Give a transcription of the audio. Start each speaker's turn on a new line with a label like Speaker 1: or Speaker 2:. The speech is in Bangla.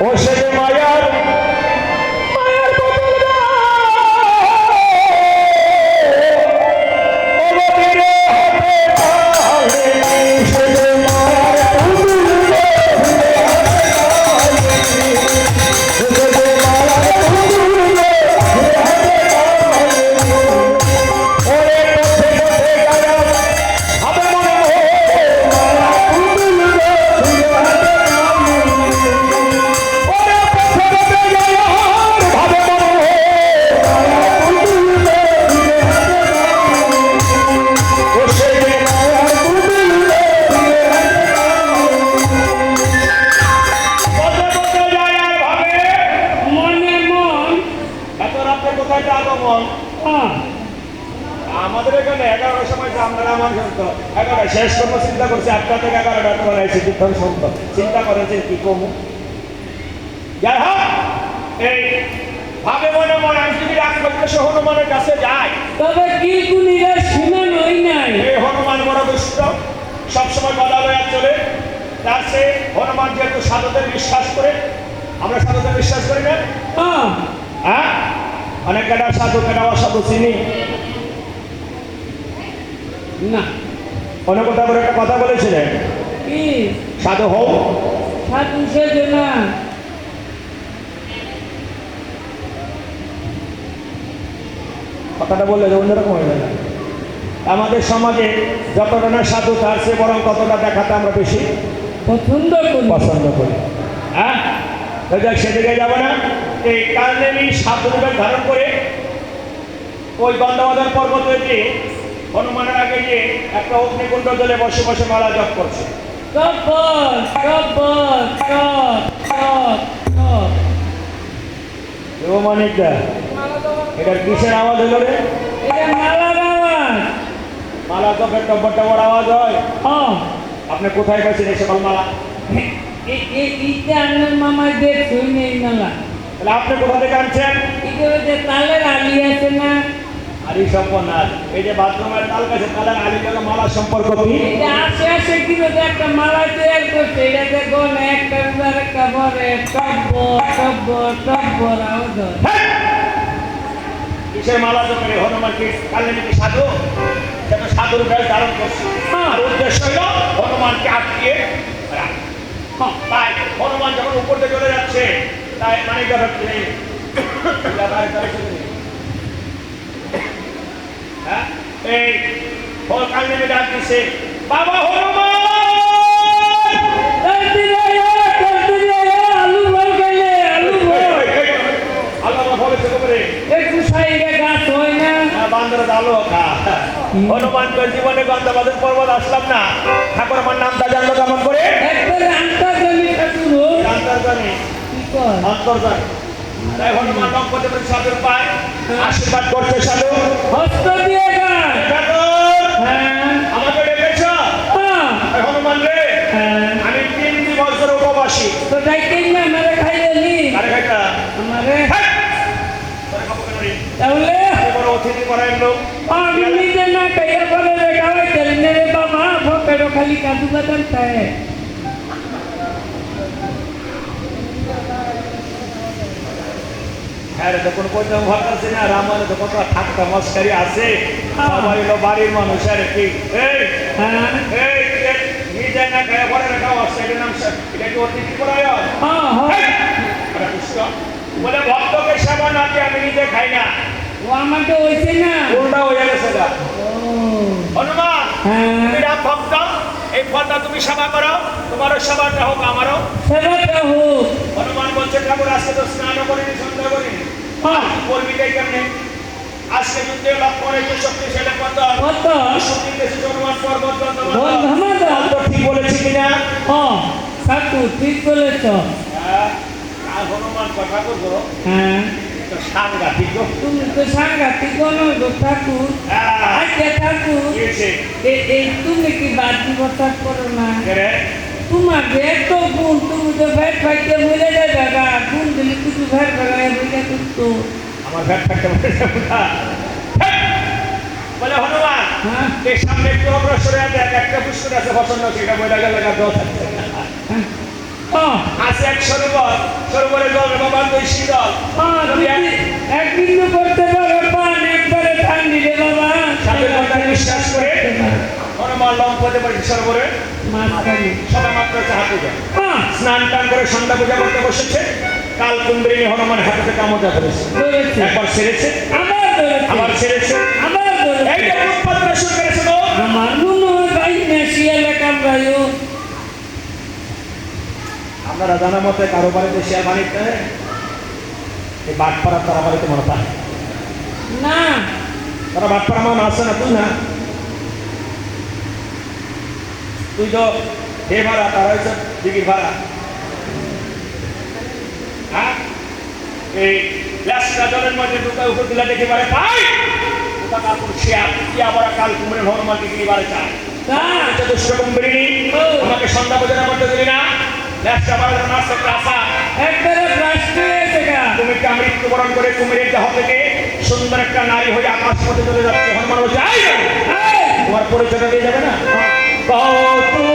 Speaker 1: ও সে মায়ার কোথায় যাব মন
Speaker 2: হ্যাঁ।
Speaker 1: আমাদের এখানে এগারোটার সময় যে আপনারা আমার এগারোটা শেষ করব চিন্তা করছি আটটা থেকে এগারোটা তোমার এসে কীর্তন শুনতো চিন্তা করেছে কি কমু যাই হোক এই ভাবে মনে মনে আমি যদি এক সে হনুমানের কাছে যাই
Speaker 2: তবে কি গুণীরা সীমা নই নাই?
Speaker 1: এই হনুমান বড় দুষ্ট। সবসময় গদা লয়া চলে। তার সে হনুমান যেহেতু সাধুদের বিশ্বাস করে আমরা সাধুদের বিশ্বাস করি না?
Speaker 2: হ্যাঁ।
Speaker 1: হ্যাঁ? অনেক কেটা সাধু কেটা অসাধু চিনি।
Speaker 2: না।
Speaker 1: অনেক কথা করে একটা কথা বলেছিলেন
Speaker 2: কি?
Speaker 1: সাধু হও।
Speaker 2: সাধু সেজো না।
Speaker 1: কথাটা বললে অন্যরকম হয়ে যাবে। আমাদের সমাজে যতটা না সাধু তার চেয়ে বরং ততটা দেখাতে আমরা বেশি?
Speaker 2: পছন্দ করি।
Speaker 1: পছন্দ করি। হ্যাঁ? সেদিকে যাব না। এই কালনেমি সাধু রূপে ধারণ করে ওই গন্ধবাদন পর্বতে যে হনুমানের আগে গিয়ে একটা অগ্নিকুণ্ড জলে বসে বসে মালা জপ করছে। মানিকদা এটার কিসের আওয়াজ হলো রে?
Speaker 2: এটা
Speaker 1: মালা জপের টব্বর টব্বর আওয়াজ হয়।
Speaker 2: হ্যাঁ।
Speaker 1: আপনি কোথায় পাইছেন এই সকল মালা?
Speaker 2: এই- এই এইটা আমার মামার দেখছই নেই মেলা।
Speaker 1: তাহলে আপনি কোথা থেকে আনছেন?
Speaker 2: তালের আলি আছে না?
Speaker 1: আরি সম্পন্নাথ এই যে বাথরুমের তাল কাছে তালের আলি টাকা মালার সম্পর্ক কি?
Speaker 2: এটা আসে আসে কি একটা মালা তৈরি করছে এটা দেখো একটা উদার একটা বরে হ্যাঁ!
Speaker 1: কিসের মালা জপে রে হনুমান কি কালে নাকি সাধু? সে তো সাধুর বেশ ধারণ করছে। আর উদ্দেশ্য হইল হনুমানকে আটকিয়ে রাখা। হ্যাঁ, তাই হনুমান যখন উপর দিয়ে চলে যাচ্ছে তাই মানে হচ্ছে হ্যাঁ? এই কাল নেমে ডাক দিছে? বাবা হনুমান
Speaker 2: হয় না?
Speaker 1: বান্দর আলো খা। হনুমান জীবনে গন্ধবাদের পর্বত আসলাম না? ঠাকুর আমার নামটা জানলো কেমন করে? তাই সাধুর পায় আশীর্বাদ করতে সাধু
Speaker 2: হস্ত দিয়ে গাছ হ্যাঁ।
Speaker 1: আমাকে ডেকেছ?
Speaker 2: হ্যাঁ,
Speaker 1: হনুমান রে
Speaker 2: হ্যাঁ।
Speaker 1: আমি তিন বছর উপবাসী।
Speaker 2: তো ডাইকেন না আমারে খাইলি
Speaker 1: আরে খাইটা
Speaker 2: আমারে।
Speaker 1: হ্যাঁ!
Speaker 2: তাহলে
Speaker 1: বড় অতিথি লোক
Speaker 2: আমি নিজে না খাইয়া পরে রে খাওয়াই চলি রে বাবা ফকেরও খালি কাজু বাদাম খায়।
Speaker 1: হ্যাঁ রে, তখন কোথাও ভাবতেছি না রামায়ণে তো কত ঠাকুর মস্কারি আছে। সবাই হলো বাড়ির মানুষ আর কি? এই
Speaker 2: হ্যাঁ।
Speaker 1: এই নিজে না খায় পরে রাখা এটার নাম এটা কি অতিথি পরায়ণ
Speaker 2: হ্যাঁ হ্যাঁ।
Speaker 1: বলে ভক্তকে সেবা না দিয়ে আমি নিজে খাই না।
Speaker 2: ও আমাকে হইছে না।
Speaker 1: উল্টা হয়ে গেছে গা। হনুমান তুমি রাম ভক্ত এই ফলটা তুমি সেবা করো। তোমারও সেবাটা হোক আমারও।
Speaker 2: সেবাটা হোক।
Speaker 1: হনুমান বলছে ঠাকুর আজকে তো স্নান করিনি সন্ধ্যা করিনি।
Speaker 2: হ্যাঁ
Speaker 1: করবি তাই কেমনে? আজকে যুদ্ধে লক্ষ্মণ একটু শক্তিশালী পদ
Speaker 2: কত?
Speaker 1: শুনতে এসেছে হনুমান পর্বত
Speaker 2: বন্ধমাদা
Speaker 1: তো ঠিক বলেছি কিনা?
Speaker 2: হ্যাঁ কাকু ঠিক বলেছ।
Speaker 1: হ্যাঁ, আর হনুমান কথা বলব।
Speaker 2: হ্যাঁ।
Speaker 1: তো সাংঘাতিক
Speaker 2: তুমি তো সাংঘাতিক গো ঠাকুর।
Speaker 1: হ্যাঁ,
Speaker 2: আচ্ছা ঠাকুর। এই তুমি কি বাদ বসাত করো না? তোমার ভেট তো গুণ তুমি তো ভেট ফাইতে বলে যাবে গা গুণ দিলে কিছু ভেট ফাইতে বলে করতো
Speaker 1: আমার পারে হ্যাঁ! বলে হনুমান
Speaker 2: হ্যাঁ?
Speaker 1: এই সামনে একটু অগ্রসরে এক একটা পুষ্কর আছে পছন্দ সেটা বইটা গেলে দশ আছে।
Speaker 2: হ্যাঁ। হ্যাঁ
Speaker 1: আছে এক সরোবর সরোবরে জল বাবা দুই শীতল
Speaker 2: হ্যাঁ
Speaker 1: যদি এক
Speaker 2: বিন্দু করতে পারো পান একবারে ঠান্ডি রে বাবা।
Speaker 1: সাথে বিশ্বাস করে হনুমান লম্পতে পারি সরোবরে। সবাই মাত্র পূজা।
Speaker 2: হ্যাঁ।
Speaker 1: স্নান টান করে সন্ধ্যা পূজা করতে বসেছে। কাল হনুমান হাতে
Speaker 2: ধরেছে।
Speaker 1: একবার সেরেছে।
Speaker 2: আবার
Speaker 1: সেরেছে। এইটা উৎপাদন শুরু করেছে গো
Speaker 2: আমার মনে হয়
Speaker 1: আপনারা জানা মতে কারও বাড়িতে শেয়ার বাণিজ্য এই বাটপাড়া তারা বাড়িতে মনে পায়
Speaker 2: না।
Speaker 1: তারা বাটপাড়া মান আসে না তুই না? তুই তো হে ভাড়া তারা হয়েছে দিঘির ভাড়া। হ্যাঁ? এই লাস্টটা জলের মধ্যে ঢুকা উপর দিলা দেখে বারে পাই ওটা শেয়ার কি আবার কাল কুমড়ে হনুমানকে বারে চায়? চতুষ্ঠ কুম্ভরিনী আমাকে সন্ধ্যা পূজার মধ্যে দিলি না। লাস্টটা বারে মাস একটা আশা। কুমিরটা মৃত্যুবরণ করে কুমিরের দেহ থেকে সুন্দর একটা নারী হয়ে আকাশ পথে চলে যাচ্ছে। হনুমান বলছে "আই রে,
Speaker 2: এই,
Speaker 1: তোমার পরিচয়টা দিয়ে যাবে না? কত